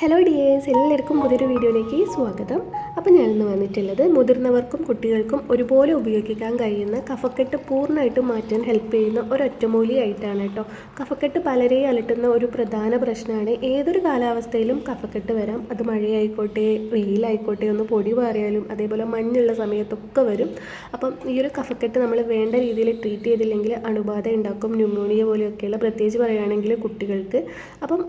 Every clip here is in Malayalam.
ഹലോ ഡിയേഴ്സ് എല്ലാവർക്കും പുതിയൊരു വീഡിയോയിലേക്ക് സ്വാഗതം. അപ്പോൾ ഞാനിന്ന് വന്നിട്ടുള്ളത് മുതിർന്നവർക്കും കുട്ടികൾക്കും ഒരുപോലെ ഉപയോഗിക്കാൻ കഴിയുന്ന കഫക്കെട്ട് പൂർണമായിട്ട് മാറ്റാൻ ഹെൽപ്പ് ചെയ്യുന്ന ഒരു ഒറ്റമൂലി ആയിട്ടാണ് കേട്ടോ. കഫക്കെട്ട് പലരെയും അലട്ടുന്ന ഒരു പ്രധാന പ്രശ്നമാണ്. ഏതൊരു കാലാവസ്ഥയിലും കഫക്കെട്ട് വരാം. അത് മഴയായിക്കോട്ടെ വെയിലായിക്കോട്ടെ ഒന്ന് പൊടി പാറിയാലും അതേപോലെ മഞ്ഞുള്ള സമയത്തൊക്കെ വരും. അപ്പം ഈ ഒരു കഫക്കെട്ട് നമ്മൾ വേണ്ട രീതിയിൽ ട്രീറ്റ് ചെയ്തില്ലെങ്കിൽ അണുബാധ ഉണ്ടാക്കും ന്യൂമോണിയ പോലെയൊക്കെയുള്ള പ്രത്യേകിച്ച് പറയുകയാണെങ്കിൽ കുട്ടികൾക്ക്. അപ്പം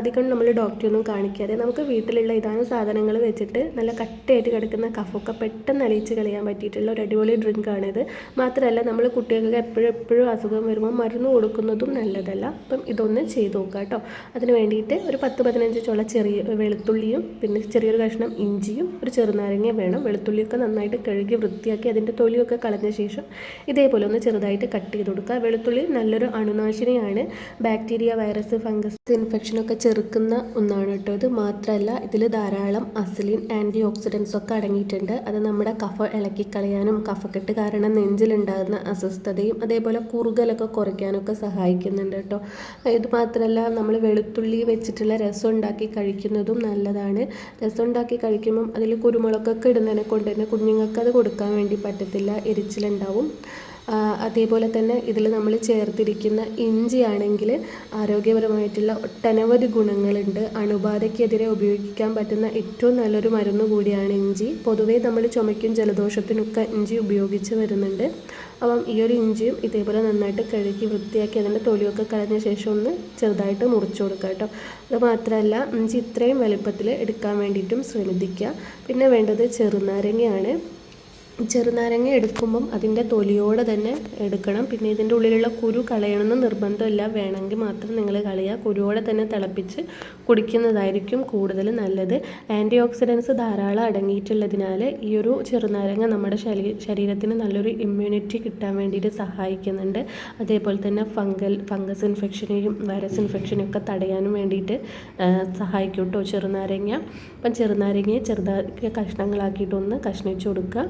അധികം നമ്മൾ ഡോക്ടറെ ഒന്നും കാണിക്കാതെ നമുക്ക് വീട്ടിലുള്ള ഇതാണ് സാധനങ്ങൾ വെച്ചിട്ട് നല്ല കട്ടയായിട്ട് കിടക്കുന്ന കഫൊക്കെ പെട്ടെന്ന് അലിയിച്ച് കളയാൻ പറ്റിയിട്ടുള്ള ഒരു അടിപൊളി ഡ്രിങ്ക് ഡ്രിങ്കാണിത് മാത്രമല്ല നമ്മൾ കുട്ടികൾക്ക് എപ്പോഴും എപ്പോഴും അസുഖം വരുമ്പോൾ മരുന്ന് കൊടുക്കുന്നതും നല്ലതല്ല. അപ്പം ഇതൊന്ന് ചെയ്ത് നോക്കുക കേട്ടോ അതിന് വേണ്ടിയിട്ട് ഒരു പത്ത് പതിനഞ്ച് ചുള ചെറിയ വെളുത്തുള്ളിയും പിന്നെ ചെറിയൊരു കഷ്ണം ഇഞ്ചിയും ഒരു ചെറുനാരങ്ങയും വേണം. വെളുത്തുള്ളിയൊക്കെ നന്നായിട്ട് കഴുകി വൃത്തിയാക്കി അതിന്റെ തൊലിയൊക്കെ കളഞ്ഞ ശേഷം ഇതേപോലെ ഒന്ന് ചെറുതായിട്ട് കട്ട് ചെയ്ത് കൊടുക്കുക വെളുത്തുള്ളി നല്ലൊരു അണുനാശിനിയാണ്. ബാക്ടീരിയ വൈറസ് ഫംഗസ് ഇൻഫെക്ഷനൊക്കെ ചെറുക്കുന്ന ഒന്നാണ് കേട്ടോ ഇത്. മാത്രമല്ല ഇതിൽ ധാരാളം അസിലിൻ ആന്റി ഓക്സിഡൻസ് ഒക്കെ അടങ്ങിയിട്ടുണ്ട്. അത് നമ്മുടെ കഫ ഇളക്കിക്കളയാനും കഫക്കെട്ട് കാരണം നെഞ്ചിലുണ്ടാകുന്ന അസ്വസ്ഥതയും അതേപോലെ കുറുകലൊക്കെ കുറയ്ക്കാനൊക്കെ സഹായിക്കുന്നുണ്ട് കേട്ടോ. ഇത് മാത്രമല്ല നമ്മൾ വെളുത്തുള്ളി വെച്ചിട്ടുള്ള രസം ഉണ്ടാക്കി കഴിക്കുന്നതും നല്ലതാണ്. രസം ഉണ്ടാക്കി കഴിക്കുമ്പം അതിൽ കുരുമുളകൊക്കെ ഇടുന്നതിനെ കൊണ്ട് തന്നെ കുഞ്ഞുങ്ങൾക്ക് അത് കൊടുക്കാൻ വേണ്ടി പറ്റത്തില്ല എരിച്ചിലുണ്ടാവും. അതേപോലെ തന്നെ ഇതിൽ നമ്മൾ ചേർത്തിരിക്കുന്ന ഇഞ്ചി ആണെങ്കിൽ ആരോഗ്യപരമായിട്ടുള്ള ഒട്ടനവധി ഗുണങ്ങളുണ്ട്. അണുബാധയ്ക്കെതിരെ ഉപയോഗിക്കാൻ പറ്റുന്ന ഏറ്റവും നല്ലൊരു മരുന്ന് കൂടിയാണ് ഇഞ്ചി. പൊതുവേ നമ്മൾ ചുമയ്ക്കും ജലദോഷത്തിനൊക്കെ ഇഞ്ചി ഉപയോഗിച്ച് വരുന്നുണ്ട്. അപ്പം ഈ ഒരു ഇഞ്ചിയും ഇതേപോലെ നന്നായിട്ട് കഴുകി വൃത്തിയാക്കി അതിന്റെ തൊലിയൊക്കെ കളഞ്ഞ ശേഷം ഒന്ന് ചെറുതായിട്ട് മുറിച്ചു കൊടുക്കുക കേട്ടോ. അത് മാത്രമല്ല ഇഞ്ചി ഇത്രയും വലുപ്പത്തിൽ എടുക്കാൻ വേണ്ടിയിട്ടും ശ്രമിക്കുക. പിന്നെ വേണ്ടത് ചെറുനാരങ്ങയാണ്. ചെറുനാരങ്ങ എടുക്കുമ്പം അതിന്റെ തൊലിയോടെ തന്നെ എടുക്കണം. പിന്നെ ഇതിന്റെ ഉള്ളിലുള്ള കുരു കളയണമെന്ന് നിർബന്ധമില്ല. വേണമെങ്കിൽ മാത്രം നിങ്ങൾ കളയുക. കുരുവോടെ തന്നെ തിളപ്പിച്ച് കുടിക്കുന്നതായിരിക്കും കൂടുതൽ നല്ലത്. ആന്റി ഓക്സിഡൻസ് ധാരാളം അടങ്ങിയിട്ടുള്ളതിനാൽ ഈ ഒരു ചെറുനാരങ്ങ നമ്മുടെ ശരീ ശരീരത്തിന് നല്ലൊരു ഇമ്മ്യൂണിറ്റി കിട്ടാൻ വേണ്ടിയിട്ട് സഹായിക്കുന്നുണ്ട്. അതേപോലെ തന്നെ ഫംഗൽ ഫംഗസ് ഇൻഫെക്ഷനെയും വൈറസ് ഇൻഫെക്ഷനെയും ഒക്കെ തടയാനും വേണ്ടിയിട്ട് സഹായിക്കും കേട്ടോ ചെറുനാരങ്ങ. അപ്പം ചെറുനാരങ്ങയെ ചെറുതാക്കിയ കഷ്ണങ്ങളാക്കിയിട്ടൊന്ന് കഷ്ണിച്ച് കൊടുക്കുക.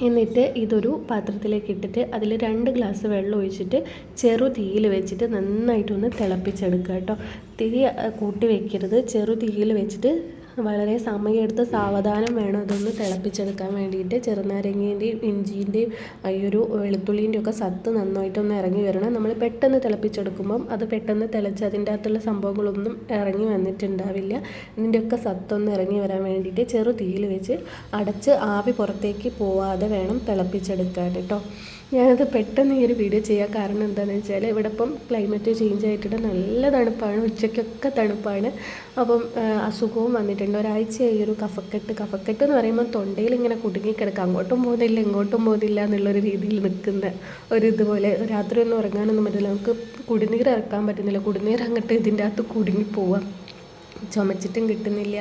എന്നിട്ട് ഇതൊരു പാത്രത്തിലേക്ക് ഇട്ടിട്ട് അതിൽ രണ്ട് ഗ്ലാസ് വെള്ളം ഒഴിച്ചിട്ട് ചെറു തീയിൽ വെച്ചിട്ട് നന്നായിട്ടൊന്ന് തിളപ്പിച്ചെടുക്കുക കേട്ടോ. തീ കൂട്ടി വെക്കരുത്. ചെറു തീയിൽ വെച്ചിട്ട് വളരെ സമയമെടുത്ത് സാവധാനം വേണം അതൊന്ന് തിളപ്പിച്ചെടുക്കാൻ വേണ്ടിയിട്ട്. ചെറുനാരങ്ങേന്റെയും ഇഞ്ചീന്റെയും ഈ ഒരു വെളുത്തുള്ളീന്റെയും ഒക്കെ സത്ത് നന്നായിട്ടൊന്ന് ഇറങ്ങി വരണം. നമ്മൾ പെട്ടെന്ന് തിളപ്പിച്ചെടുക്കുമ്പം അത് പെട്ടെന്ന് തിളച്ച് അതിന്റെ അകത്തുള്ള സംഭവങ്ങളൊന്നും ഇറങ്ങി വന്നിട്ടുണ്ടാവില്ല. ഇതിന്റെയൊക്കെ സത്തൊന്ന് ഇറങ്ങി വരാൻ വേണ്ടിയിട്ട് ചെറു തീയിൽ വെച്ച് അടച്ച് ആവി പുറത്തേക്ക് പോവാതെ വേണം തിളപ്പിച്ചെടുക്കാൻ കേട്ടോ. ഞാനത് പെട്ടെന്ന് ഈ ഒരു വീഡിയോ ചെയ്യാൻ കാരണം എന്താണെന്ന് വെച്ചാൽ ഇവിടെ ഇപ്പം ക്ലൈമറ്റ് ചേഞ്ച് ആയിട്ടുണ്ട്. നല്ല തണുപ്പാണ്. ഉച്ചയ്ക്കൊക്കെ തണുപ്പാണ്. അപ്പം അസുഖവും വന്നിട്ടുണ്ട്. ഒരാഴ്ചയായി ഒരു കഫക്കെട്ട്. കഫക്കെട്ട് എന്ന് പറയുമ്പോൾ തൊണ്ടയിൽ ഇങ്ങനെ കുടുങ്ങിക്കിടക്കുക അങ്ങോട്ടും പോകുന്നില്ല ഇങ്ങോട്ടും പോകുന്നില്ല എന്നുള്ളൊരു രീതിയിൽ നിൽക്കുന്ന ഒരു ഇതുപോലെ രാത്രി ഒന്നും ഉറങ്ങാനൊന്നും പറ്റില്ല നമുക്ക് കുടിനീർ ഇറക്കാൻ പറ്റുന്നില്ല. കുടിനീർ അങ്ങോട്ട് ഇതിന്റെ അകത്ത് കുടുങ്ങി പോവാം. ചുമച്ചിട്ടും കിട്ടുന്നില്ല.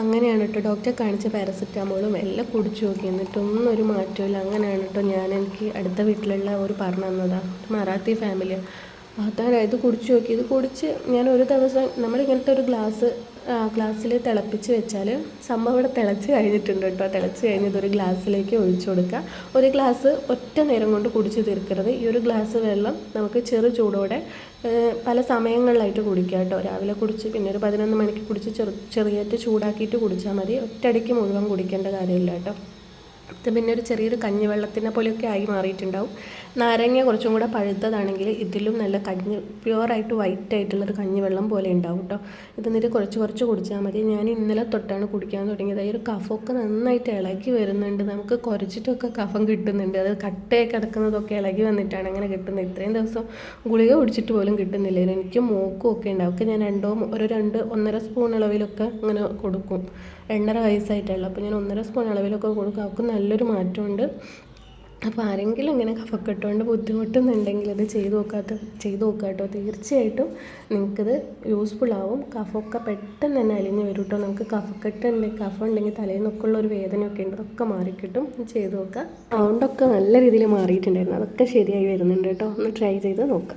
അങ്ങനെയാണ് കേട്ടോ. ഡോക്ടറെ കാണിച്ച പാരസെറ്റാമോളും എല്ലാം കുടിച്ചു നോക്കി. എന്നിട്ടൊന്നും ഒരു മാറ്റമില്ല അങ്ങനെയാണ് കേട്ടോ ഞാൻ എനിക്ക് അടുത്ത വീട്ടിലുള്ള ഒരു പറഞ്ഞു തന്നതാണ് മറാത്തി ഫാമിലി അതാണ് ഇത് കുടിച്ചു നോക്കി? ഇത് കുടിച്ച് ഞാൻ ഒരു ദിവസം നമ്മളിങ്ങനത്തെ ഒരു ഗ്ലാസ് ഗ്ലാസ്സിൽ തിളപ്പിച്ച് വെച്ചാൽ സംഭവം ഇവിടെ തിളച്ച് കഴിഞ്ഞിട്ടുണ്ട് കേട്ടോ. തിളച്ച് കഴിഞ്ഞ് ഒരു ഗ്ലാസ്സിലേക്ക് ഒഴിച്ചു കൊടുക്കുക. ഒരു ഗ്ലാസ് ഒറ്റ നേരം കൊണ്ട് കുടിച്ച് തീർക്കരുത്. ഈ ഒരു ഗ്ലാസ് വെള്ളം നമുക്ക് ചെറു ചൂടോടെ പല സമയങ്ങളിലായിട്ട് കുടിക്കുക കേട്ടോ. രാവിലെ കുടിച്ച് പിന്നെ ഒരു പതിനൊന്ന് മണിക്ക് കുടിച്ച് ചെറു ചെറിയായിട്ട് ചൂടാക്കിയിട്ട് കുടിച്ചാൽ മതി. ഒറ്റയടിക്ക് മുഴുവൻ കുടിക്കേണ്ട കാര്യമില്ല കേട്ടോ. പിന്നെ ഒരു ചെറിയൊരു കഞ്ഞിവെള്ളത്തിനെ പോലെയൊക്കെ ആയി മാറിയിട്ടുണ്ടാവും. നാരങ്ങ കുറച്ചും കൂടെ പഴുത്തതാണെങ്കിൽ ഇതിലും നല്ല കഞ്ഞി പ്യുവറായിട്ട് വൈറ്റ് ആയിട്ടുള്ളൊരു കഞ്ഞിവെള്ളം പോലെ ഉണ്ടാവും കേട്ടോ ഇത് എന്നിട്ട് കുറച്ച് കുറച്ച് കുടിച്ചാൽ മതി. ഞാൻ ഇന്നലെ തൊട്ടാണ് കുടിക്കാൻ തുടങ്ങിയത്. ഈ ഒരു കഫമൊക്കെ നന്നായിട്ട് ഇളകി വരുന്നുണ്ട്. നമുക്ക് കുറച്ചിട്ടൊക്കെ കഫം കിട്ടുന്നുണ്ട്. അത് കട്ടയൊക്കെ കിടക്കുന്നതൊക്കെ ഇളകി വന്നിട്ടാണ് അങ്ങനെ കിട്ടുന്നത്. ഇത്രയും ദിവസം ഗുളിക കുടിച്ചിട്ട് പോലും കിട്ടുന്നില്ല എനിക്ക് മൂക്കും ഒക്കെ ഉണ്ടാവും. ഞാൻ രണ്ടോ ഒരു രണ്ട് ഒന്നര സ്പൂൺ അളവിലൊക്കെ അങ്ങനെ കൊടുക്കും. രണ്ടര വയസ്സായിട്ടുള്ളൂ. അപ്പോൾ ഞാൻ ഒന്നര സ്പൂൺ അളവിലൊക്കെ കൊടുക്കും. അവർക്ക് നല്ലൊരു മാറ്റമുണ്ട്. അപ്പോൾ ആരെങ്കിലും ഇങ്ങനെ കഫക്കെട്ടുകൊണ്ട് ബുദ്ധിമുട്ടുന്നുണ്ടെങ്കിൽ ഇത് ചെയ്ത് നോക്കാത്ത ചെയ്ത് നോക്കുക കേട്ടോ തീർച്ചയായിട്ടും നിങ്ങൾക്കിത് യൂസ്ഫുൾ ആവും. കഫമൊക്കെ പെട്ടെന്ന് തന്നെ അലിഞ്ഞ് വരും കേട്ടോ നമുക്ക് കഫക്കെട്ടുണ്ട് കഫം ഉണ്ടെങ്കിൽ തലേന്നൊക്കെ ഉള്ള ഒരു വേദനയൊക്കെ ഉണ്ട്. അതൊക്കെ മാറിക്കിട്ടും. ചെയ്ത് നോക്കുക സൗണ്ടൊക്കെ നല്ല രീതിയിൽ മാറിയിട്ടുണ്ടായിരുന്നു. അതൊക്കെ ശരിയായി വരുന്നുണ്ട് കേട്ടോ ഒന്ന് ട്രൈ ചെയ്ത് നോക്കാം.